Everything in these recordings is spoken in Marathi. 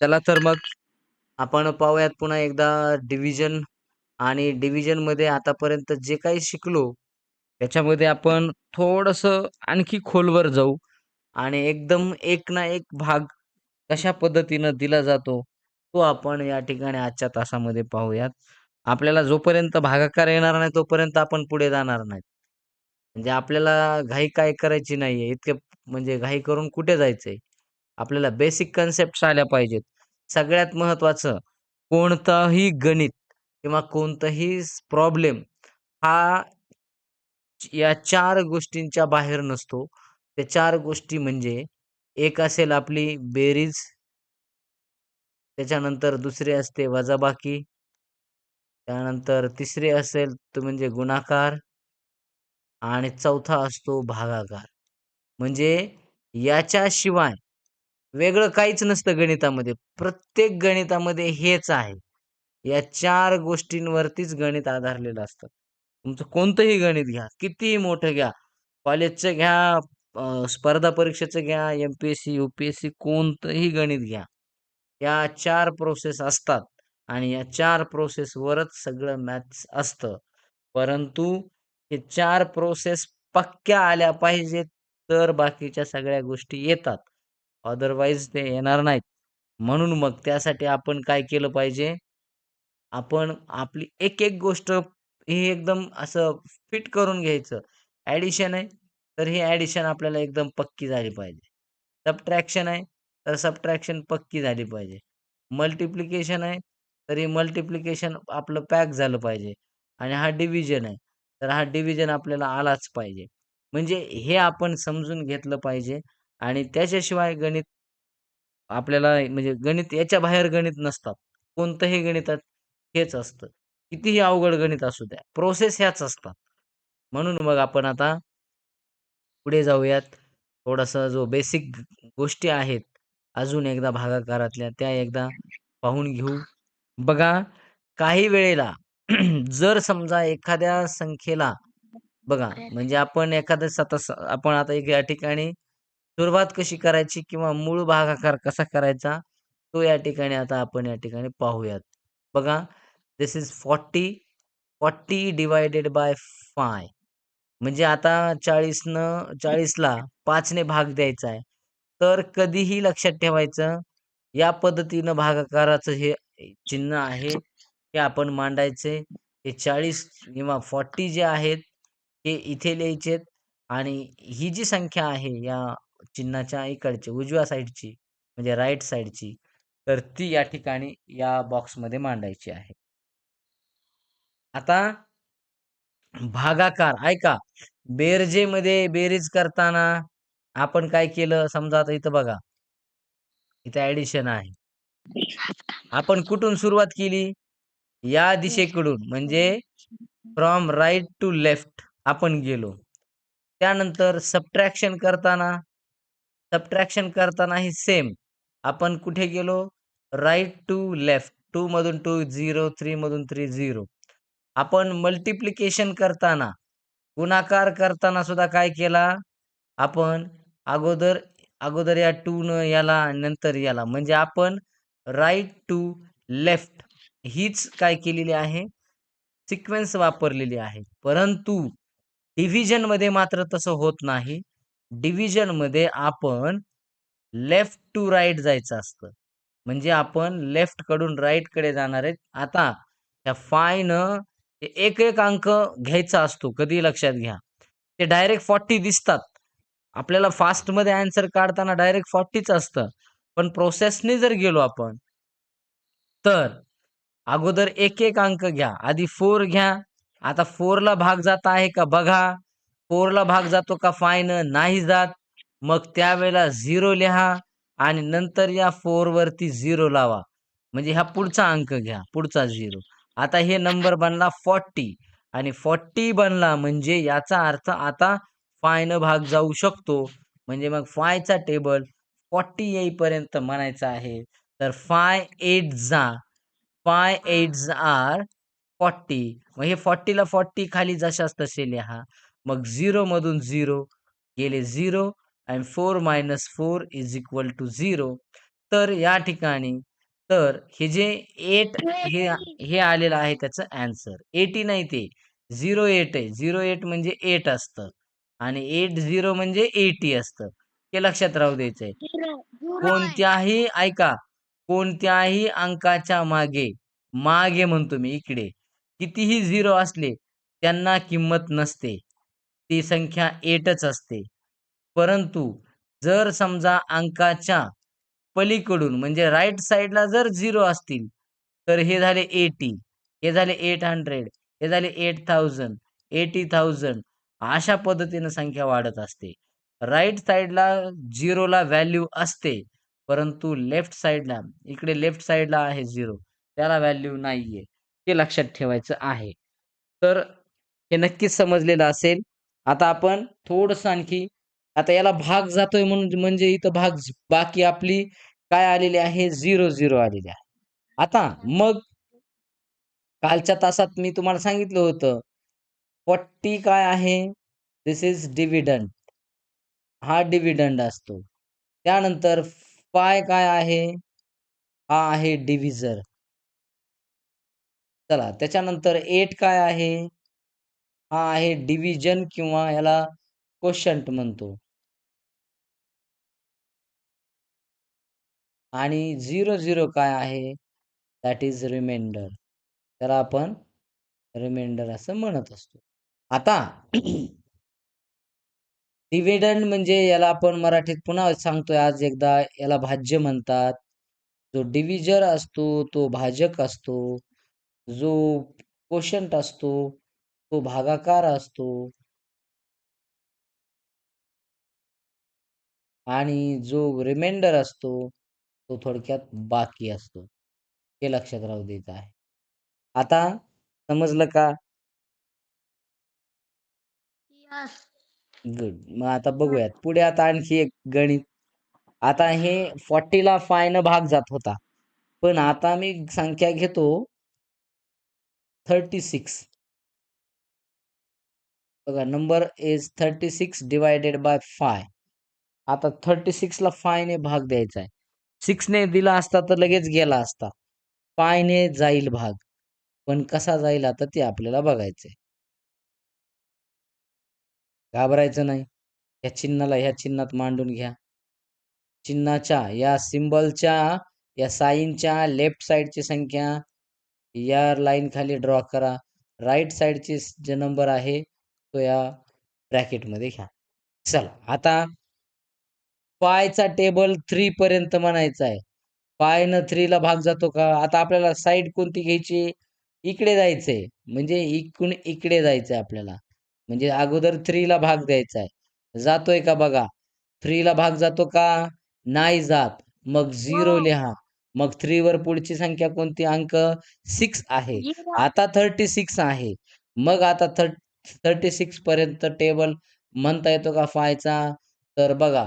चला तर मग आपण पाहूयात पुन्हा एकदा डिव्हिजन आणि डिव्हिजनमध्ये आतापर्यंत जे काही शिकलो त्याच्यामध्ये आपण थोडंसं आणखी खोलवर जाऊ आणि एकदम एक ना एक भाग कशा पद्धतीनं दिला जातो तो आपण या ठिकाणी आजच्या तासामध्ये पाहूयात. आपल्याला जोपर्यंत भागाकार येणार नाही तोपर्यंत आपण पुढे जाणार नाही म्हणजे आपल्याला घाई काय करायची नाहीये. इतके म्हणजे घाई करून कुठे जायचंय? आपल्याला बेसिक कन्सेप्ट आल्या पाहिजेत. सगळ्यात महत्वाचं कोणताही गणित किंवा कोणताही प्रॉब्लेम हा या चार गोष्टींच्या बाहेर नसतो. त्या चार गोष्टी म्हणजे एक असेल आपली बेरीज त्याच्यानंतर दुसरी असते वजाबाकी त्यानंतर तिसरी असेल तो म्हणजे गुणाकार आणि चौथा असतो भागाकार. म्हणजे याच्याशिवाय वेगळं काहीच नसतं गणितामध्ये. प्रत्येक गणितामध्ये हेच आहे. या चार गोष्टींवरतीच गणित आधारलेलं असतं. तुमचं कोणतंही गणित घ्या, कितीही मोठं घ्या, कॉलेजचं घ्या, स्पर्धा परीक्षेचं घ्या, एम-पी-एस-सी, यू-पी-एस-सी कोणतंही गणित घ्या. या चार प्रोसेस असतात आणि या चार प्रोसेसवरच सगळं मॅथ्स असतं. परंतु हे चार प्रोसेस पक्क्या आल्या पाहिजेत, तर बाकीच्या सगळ्या गोष्टी येतात. अदरवाईज ते येणार नाहीत. म्हणून मग त्यासाठी आपण काय केलं पाहिजे? आपण आपली एक-एक गोष्ट ही एकदम असं फिट करून घ्यायचं. ॲडिशन आहे, तर ही ॲडिशन आपल्याला एकदम पक्की झाली पाहिजे. सबट्रॅक्शन आहे, तर सबट्रॅक्शन पक्की झाली पाहिजे. मल्टिप्लिकेशन आहे, तर हे मल्टिप्लिकेशन आपलं पॅक झालं पाहिजे आणि हा डिव्हिजन आहे, तर हा डिव्हिजन आपल्याला आलाच पाहिजे. म्हणजे हे आपण समजून घेतलं पाहिजे आणि त्याच्याशिवाय गणित आपल्याला म्हणजे गणित याच्या बाहेर गणित नसतात. कोणतंही गणितात हेच असतं. कितीही अवघड गणित असू द्या, प्रोसेस ह्याच असतात. म्हणून मग आपण आता पुढे जाऊयात. थोडासा जो बेसिक गोष्टी आहेत, अजून एकदा भागाकारातल्या त्या एकदा पाहून घेऊ. बघा, काही वेळेला जर समजा एखाद्या संख्येला बघा, म्हणजे आपण एखाद्या आता आपण आता एक या ठिकाणी सुरुवात कशी करायची किंवा मूळ भागाकार कसा करायचा, तो या ठिकाणी आता आपण या ठिकाणी पाहूयात. बघा, this is forty forty divided by five म्हणजे आता 40 नं 40ला 5 ने भाग द्यायचा आहे. तर कधीही लक्षात ठेवायचं, या पद्धतीनं भागाकाराचं हे चिन्ह आहे, हे आपण मांडायचे. हे 40 किंवा 40 जे आहेत, हे इथे लिहायचेत आणि ही जी संख्या आहे या चिन्हाच्या इकडची उजव्या साईडची म्हणजे राईट साईडची, तर ती या ठिकाणी या बॉक्समध्ये मांडायची आहे. आता भागाकार ऐका, बेरजेमध्ये बेरीज करताना आपण काय केलं? समजा आता इथं बघा. इथं ऍडिशन आहे. आपण कुठून सुरुवात केली? या दिशेकडून म्हणजे फ्रॉम राईट टू लेफ्ट आपण गेलो. त्यानंतर सबट्रॅक्शन करताना सबट्रॅक्शन करतानाही सेम. आपण कुठे गेलो? Right to left. टू मधून 2 0, 3 मधून 3 0. आपण मल्टिप्लिकेशन करताना, गुणाकार करताना सुद्धा काय केला? आपण अगोदर अगोदर या टू न याला नंतर याला म्हणजे आपण राईट टू लेफ्ट हीच काय केलेली आहे? सिक्वेन्स वापरलेली आहे. परंतु डिव्हिजनमध्ये मात्र तसं होत नाही. डिव्हिजनमध्ये आपण लेफ्ट टू राईट जायचं असतं. म्हणजे आपण लेफ्टकडून राईटकडे जाणार आहेत. आता त्या फायन एक-एक अंक घ्यायचा असतो. कधी लक्षात घ्या. ते डायरेक्ट 40 दिसतात. आपल्याला फास्टमध्ये ॲन्सर काढताना डायरेक्ट 40च असतं. पण प्रोसेसने जर गेलो आपण तर अगोदर एक-एक अंक घ्या. आधी फोर घ्या. आता फोरला भाग जात आहे का बघा. फोरला भाग जातो का फायन नाही जात. मग त्यावेळेला झिरो लिहा आणि नंतर या 4 वरती 0 लावा. म्हणजे हा पुढचा अंक घ्या, पुढचा झिरो आता हे नंबर बनला 40 आणि 40 बनला म्हणजे याचा अर्थ आता फायन भाग जाऊ शकतो. म्हणजे मग फायचा टेबल 40 येईपर्यंत म्हणायचा आहे. तर 5 8 जा 5 8s आर 40. मग हे 40ला 40 खाली जशास तसे लिहा. मग झिरो मधून 0 गेले 0 आणि 4 - 4 = 0. तर या ठिकाणी तर हे जे एट हे हे आलेलं आहे त्याचं अँसर एटी नाही ते. झिरो एट आहे. झिरो एट म्हणजे एट असतं. आणि एट झिरो म्हणजे एटी असतं. हे लक्षात राहू द्यायचंय. कोणत्याही ऐका कोणत्याही अंकाच्या मागे मागे म्हणतो मी इकडे. कितीही झिरो असले त्यांना किंमत नसते. ती संख्या एटच असते. परंतु जर समजा अंकाच्या पलीकडून म्हणजे राईट साईडला जर झिरो असतील तर हे झाले एटी हे झाले एट हंड्रेड हे झाले एट थाउजंड एटी थाउजंड अशा पद्धतीनं संख्या वाढत असते. राईट साईडला झिरोला व्हॅल्यू असते परंतु लेफ्ट साईडला इकडे लेफ्ट साईडला आहे झिरो त्याला व्हॅल्यू नाहीये हे लक्षात ठेवायचं आहे. तर हे नक्कीच समजलेलं असेल. आता आपण थोडस आणखी आता याला भाग जातोय म्हणून म्हणजे इथं भाग बाकी आपली काय आलेली आहे? झिरो झिरो आलेली आहे. आता मग कालच्या तासात मी तुम्हाला सांगितलं होतं पट्टी काय आहे? दिस इज डिव्हिडंड हा डिव्हिडंड असतो. त्यानंतर पाय काय आहे? हा आहे डिव्हिजर चला त्याच्यानंतर एट काय आहे? हा आहे डिव्हिजन किंवा याला क्वशंट म्हणतो. आणि झिरो झिरो काय आहे? दॅट इज रिमाइंडर त्याला आपण रिमाइंडर असं म्हणत असतो. आता डिव्हिडंड म्हणजे याला आपण मराठीत पुन्हा सांगतोय आज एकदा याला भाज्य म्हणतात. जो डिव्हिजर असतो तो भाजक असतो. जो कोशंट असतो तो भागाकार असतो. आणि जो रिमाइंडर असतो तो थोडक्यात बाकी असतो. हे लक्षात राहू द्यायचं आहे. आता समजलं का? गुड मग आता बघूयात. पुढे आता आणखी एक गणित. आता हे 40 ला फाय न भाग जात होता. पण आता मी संख्या घेतो. थर्टी सिक्स बघा number is thirty six divided by five आता थर्टी सिक्स ला भाग द्यायचा आहे. सिक्स ने दिला असता तर लगेच गेला असता. पायने जाईल भाग. पण कसा जाईल आता ते आपल्याला बघायचंय घाबरायचं नाही. या चिन्हाला ह्या चिन्हात मांडून घ्या. चिन्हाच्या या सिम्बलच्या या साईनच्या लेफ्ट साईडची संख्या या लाईन खाली ड्रॉ करा. राईट साईडची जे नंबर आहे. तो या ब्रॅकेटमध्ये घ्या. चला आता पायचा टेबल थ्री पर्यंत म्हणायचा आहे. पाय न थ्रीला भाग जातो का? आता आपल्याला साईड कोणती घ्यायची? इकडे जायचंय. म्हणजे इकडून इकडे जायचंय आपल्याला. म्हणजे अगोदर थ्रीला भाग द्यायचा आहे. जातोय का बघा? थ्रीला भाग जातो का? नाही जात. मग झिरो लिहा. मग थ्री वर पुढची संख्या कोणती? अंक सिक्स आहे. आता थर्टी सिक्स आहे. मग आता थर्ट थर्टी सिक्स पर्यंत टेबल म्हणता येतो का फायचा तर बघा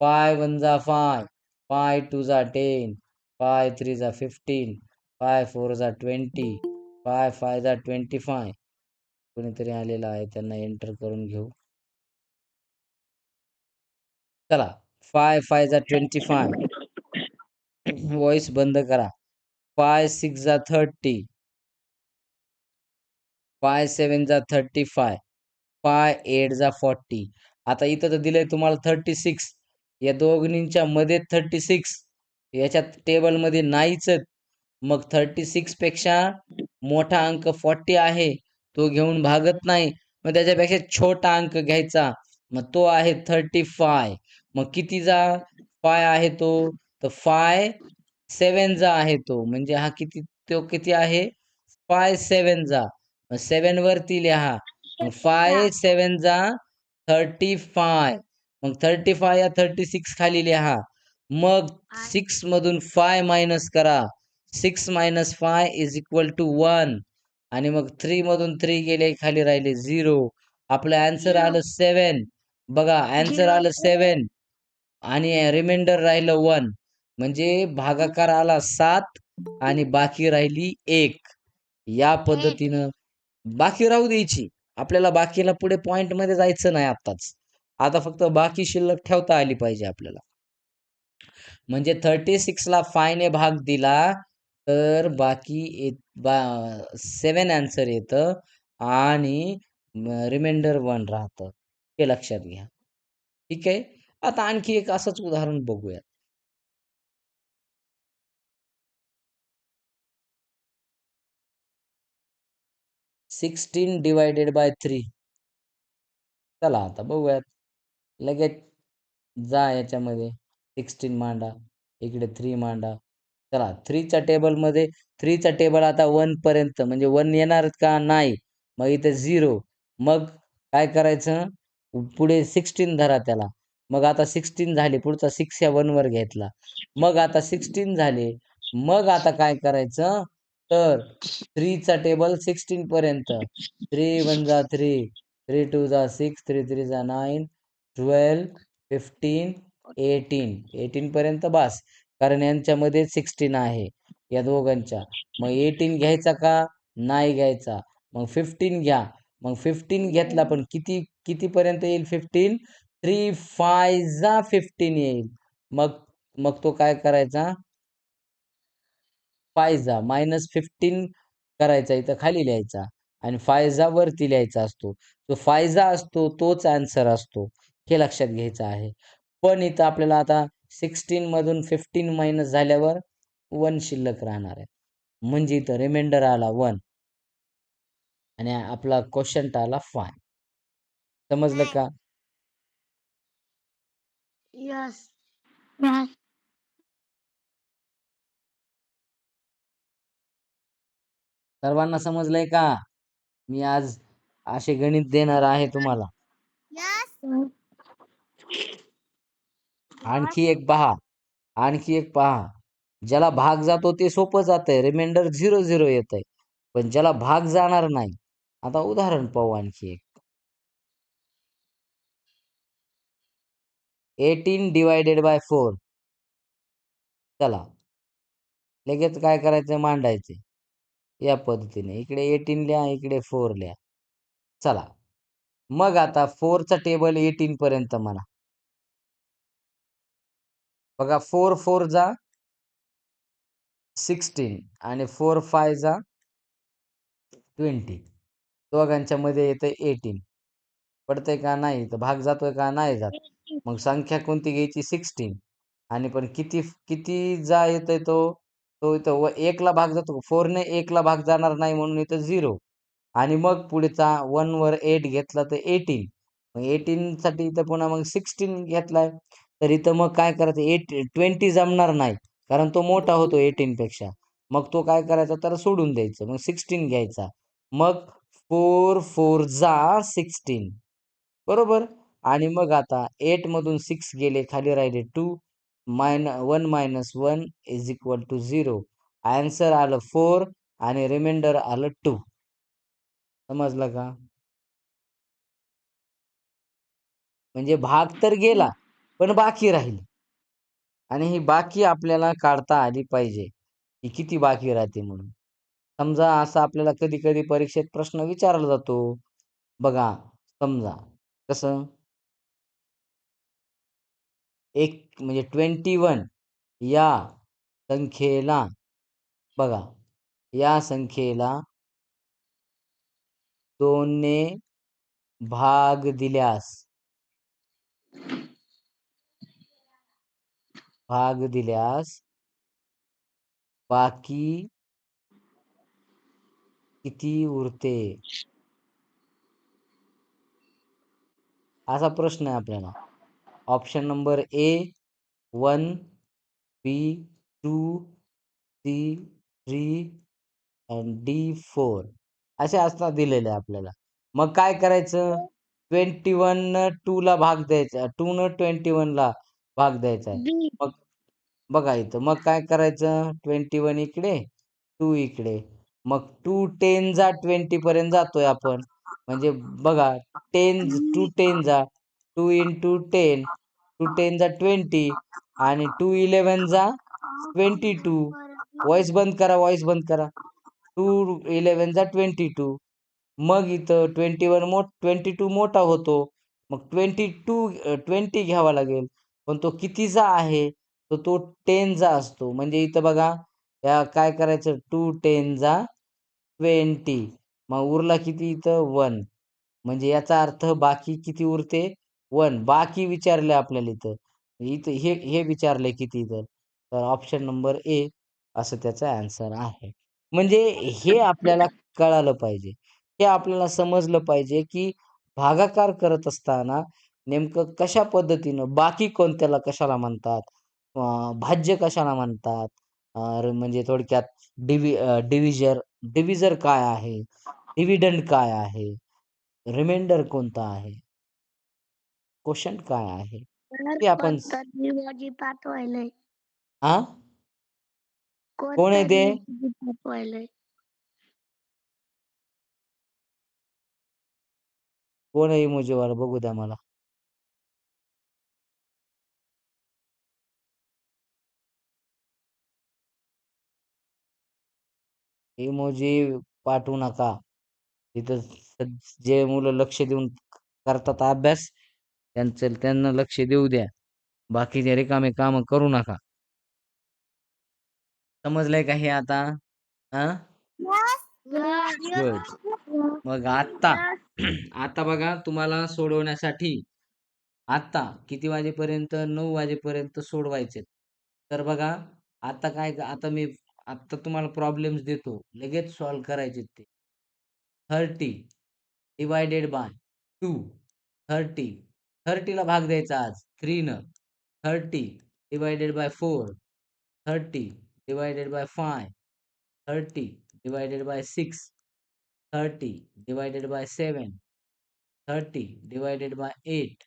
फाय वन जा फाय फाय टू जा टेन फाय थ्री जा फिफ्टीन फाय फोर जा ट्वेंटी फाय फाय जा ट्वेंटी फाय कोणीतरी आलेला आहे त्यांना एंटर करून घेऊ. चला फाय फाय जा ट्वेंटी फाय व्हॉइस बंद करा. फाय सिक्स जा थर्टी फाय सेवन जा थर्टी फाय फाय एट जा फॉर्टी आता इथं तर दिलंय तुम्हाला थर्टी सिक्स या दोघींच्या मध्ये थर्टी सिक्स याच्यात टेबलमध्ये नाहीच मग थर्टी सिक्सपेक्षा मोठा अंक फॉर्टी आहे. तो घेऊन भागत नाही. मग त्याच्यापेक्षा छोटा अंक घ्यायचा. मग तो आहे थर्टी फाय मग किती जा फाय आहे तो? तर फाय सेवन जा आहे तो. म्हणजे हा किती तो किती आहे? फाय सेवन जा. सेव्हन वरती लिहा. फाय सेव्हनचा थर्टी फाय मग थर्टी फाय या थर्टी सिक्स खाली लिहा. मग सिक्स मधून फाय मायनस करा. Six minus five is equal to one आणि मग थ्री मधून थ्री गेले खाली राहिले झिरो आपलं आन्सर आलं सेवन बघा आन्सर आलं सेवन आणि रिमाइंडर राहिलं वन म्हणजे भागाकार आला सात आणि बाकी राहिली एक. या पद्धतीनं बाकी राहू द्यायची. आपल्याला बाकीला पुढे पॉइंटमध्ये जायचं नाही आताच आता फक्त बाकी शिल्लक ठेवता आली पाहिजे आपल्याला. म्हणजे थर्टी सिक्स ला फायने भाग दिला तर बाकी बा सेवन आन्सर येतं आणि रिमाइंडर वन राहतं. हे लक्षात घ्या. ठीक? आहे आता आणखी एक असंच उदाहरण बघूया सिक्स्टीन डिवायडेड बाय थ्री. चला आता बघूयात. लगेच जा याच्यामध्ये. सिक्स्टीन मांडा. इकडे थ्री मांडा. चला थ्रीच्या टेबलमध्ये थ्रीचा टेबल आता वन पर्यंत म्हणजे वन येणार का? नाही. मग इथे झिरो. मग काय करायचं? पुढे सिक्स्टीन धरा त्याला. मग आता सिक्स्टीन झाले. पुढचा सिक्स या वनवर घेतला. मग आता सिक्स्टीन झाले. मग आता काय करायचं? तर थ्रीचा टेबल सिक्स्टीन पर्यंत. थ्री वन जा थ्री थ्री टू जा सिक्स थ्री थ्री जा nine twelve fifteen eighteen eighteen पर्यंत बास. कारण यांच्यामध्ये सिक्स्टीन आहे. या दोघांच्या. मग एटीन घ्यायचा का? नाही घ्यायचा. मग फिफ्टीन घ्या. मग फिफ्टीन घेतला पण किती कितीपर्यंत येईल फिफ्टीन थ्री फाय जा फिफ्टीन येईल. मग मग तो काय करायचा? फायजा मायनस फिफ्टीन करायचा इथं खाली लिहायचा आणि फायजा वरती लिहायचा असतो. जो फायजा असतो तोच आन्सर असतो. हे लक्षात घ्यायचं आहे. पण इथं आपल्याला आता सिक्स्टीन मधून फिफ्टीन मायनस झाल्यावर वन शिल्लक राहणार आहे. म्हणजे इथं रिमाइंडर आला वन आणि आपला क्वेश्चन आला फाय समजलं का? यस सर्वांना समजलंय का? मी आज असे गणित देणार आहे तुम्हाला. आणखी एक पहा. आणखी एक पहा. ज्याला भाग जातो ते सोपं जातंय. रिमाइंडर झिरो झिरो येत आहे पण ज्याला भाग जाणार नाही. आता उदाहरण पाहू आणखी एक. एटीन डिवायडेड बाय फोर चला. लगेच काय करायचं मांडायचे या पद्धतीने. इकडे एटीन लिहा इकडे फोर लिहा. चला. मग आता फोरचा टेबल एटीन पर्यंत म्हणा. बघा फोर फोर जा. सिक्स्टीन आणि फोर फाय जा. ट्वेंटी दोघांच्या मध्ये येतं एटीन पडतंय का नाही? तर भाग जातोय का? नाही जात. मग संख्या कोणती घ्यायची? सिक्स्टीन आणि पण किती किती जा येतोय तो? तो इथं व एकला भाग जातो फोरने एकला भाग जाणार नाही म्हणून इथं झिरो आणि मग पुढचा वन वर एट घेतला तर एटीन मग एटीन साठी इथं पुन्हा मग सिक्स्टीन घेतलाय. तर इथं मग काय करायचं? एट ट्वेंटी जमणार नाही. कारण तो मोठा होतो एटीन पेक्षा. मग तो काय करायचा? तर सोडून द्यायचं. मग सिक्स्टीन घ्यायचा. मग फोर फोर जा सिक्स्टीन बरोबर? आणि मग आता एट मधून सिक्स गेले खाली राहिले two minus one minus one is equal to zero answer आलं फोर आणि रिमाइंडर आलं टू समजलं का? म्हणजे भाग तर गेला पण बाकी राहील. आणि ही बाकी आपल्याला काढता आली पाहिजे. की किती बाकी राहते म्हणून. समजा असा आपल्याला कधी कधी परीक्षेत प्रश्न विचारला जातो. बघा समजा कसं? एक म्हणजे ट्वेंटी वन या संख्येला बघा या संख्येला दोनने भाग दिल्यास भाग दिल्यास बाकी किती उरते? असा प्रश्न आहे आपल्याला. Option number A one B two C three and D four. असे असतात दिलेले आपल्याला. मग काय करायचं? ट्वेंटी वन न टू ला भाग द्यायचा. टू न ट्वेंटी वन ला भाग द्यायचा आहे. मग बघा इथं. मग काय करायचं? ट्वेंटी वन इकडे टू इकडे. मग टू टेन जा ट्वेंटी पर्यंत जातोय आपण. म्हणजे बघा टेन टू टेन जा. Two into ten two ten जा ट्वेंटी आणि टू इलेवन जा ट्वेंटी टू. व्हॉइस बंद करा व्हॉइस बंद करा. टू इलेवन जा ट्वेंटी टू. मग इथं ट्वेंटी वन मोठ ट्वेंटी टू मोठा होतो. मग ट्वेंटी टू ट्वेंटी घ्यावा लागेल. पण तो कितीचा आहे? तर तो टेनचा असतो. म्हणजे इथं बघा या काय करायचं? टू टेनचा ट्वेंटी. मग उरला किती इथं? वन. म्हणजे याचा अर्थ बाकी किती उरते? वन बाकी विचारले आपल्याला इथं. इथं हे हे विचारलंय किती इथं. तर ऑप्शन नंबर ए असं त्याचा आन्सर आहे. म्हणजे हे आपल्याला कळालं पाहिजे. हे आपल्याला समजलं पाहिजे, की भागाकार करत असताना नेमकं कशा पद्धतीनं बाकी कोणत्याला कशाला म्हणतात? भाज्य कशाला म्हणतात? म्हणजे थोडक्यात डिव्हि डिव्हिजर डिव्हिजर काय आहे? डिव्हिडंड काय आहे? रिमाइंडर कोणता आहे? क्वोशंट काय आहे? ते आपण स कोणतरी पाठवायलंय. हां? कोण आहे ते? पाठवायलंय. कोण आहे इमोजीवाला बघू द्या मला. इमोजी पाठवू नका. तिथं स जे मुलं लक्ष देऊन करतात अभ्यास, त्यांचं त्यांना लक्ष देऊ द्या. बाकीचे रिकामे कामं करू नका. समजलंय का हे आता? हां? मग आत्ता आता बघा तुम्हाला सोडवण्यासाठी आत्ता किती वाजेपर्यंत 9 वाजेपर्यंत सोडवायचेत. तर बघा आता काय आता मी आत्ता तुम्हाला प्रॉब्लेम्स देतो. लगेच सॉल्व्ह करायचेत ते. 30 डिव्हायडेड बाय 2 30 थर्टीला भाग द्यायचा आज थ्रीनं thirty divided by four thirty divided by five thirty divided by six thirty divided by seven thirty divided by 8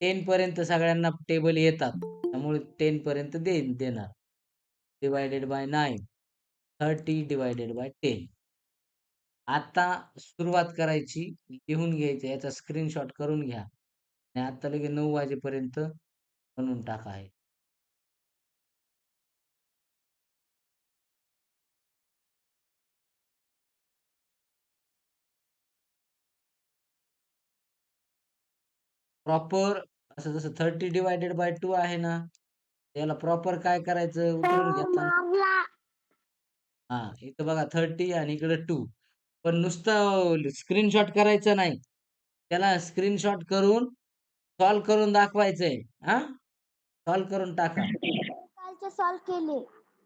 10 पर्यंत सगळ्यांना टेबल येतात. त्यामुळे 10 पर्यंत दे देणार. Divided by nine thirty divided by ten आता सुरुवात करायची. लिहून घ्यायचं. याचा स्क्रीनशॉट करून घ्या. आणि आता लगेच 9 वाजेपर्यंत बनवून टाका हे. प्रॉपर असं जसं 30 डिव्हायडेड बाय 2 आहे ना, याला प्रॉपर काय करायचं उतरून घेताना हां, इथं बघा 30 आणि इकडं 2 पण नुसतं स्क्रीनशॉट करायचं नाही. त्याला स्क्रीनशॉट करून सॉल्व्ह करून दाखवायचंय. हां? सॉल्व्ह करून टाका. कालचे सॉल्व्ह केले.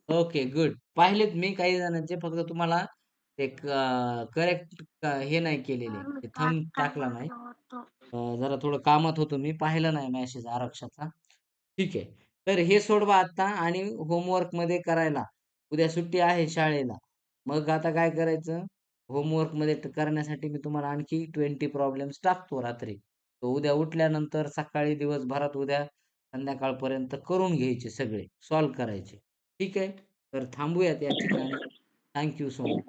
Okay, good. पाहिलेत मी काही जणांचे फक्त तुम्हाला एक करेक्ट हे नाही केलेले. ते थंब टाकला नाही. जरा थोडं कामात होतो मी. पाहिलं नाही मेसेज आरक्षाचा. ठीक आहे. तर हे सोडवा आत्ता आणि होमवर्कमध्ये करायला. उद्या सुट्टी आहे शाळेला. मग आता काय करायचं? होमवर्कमध्ये करण्यासाठी मी तुम्हाला आणखी 20 प्रॉब्लेम्स टाकतो रात्री. तो उद्या उठल्यानंतर सकाळी दिवसभरात उद्या संध्याकाळपर्यंत करून घ्यायचे सगळे. सॉल्व करायचे. ठीक आहे? तर थांबूयात या ठिकाणी. Thank you so much.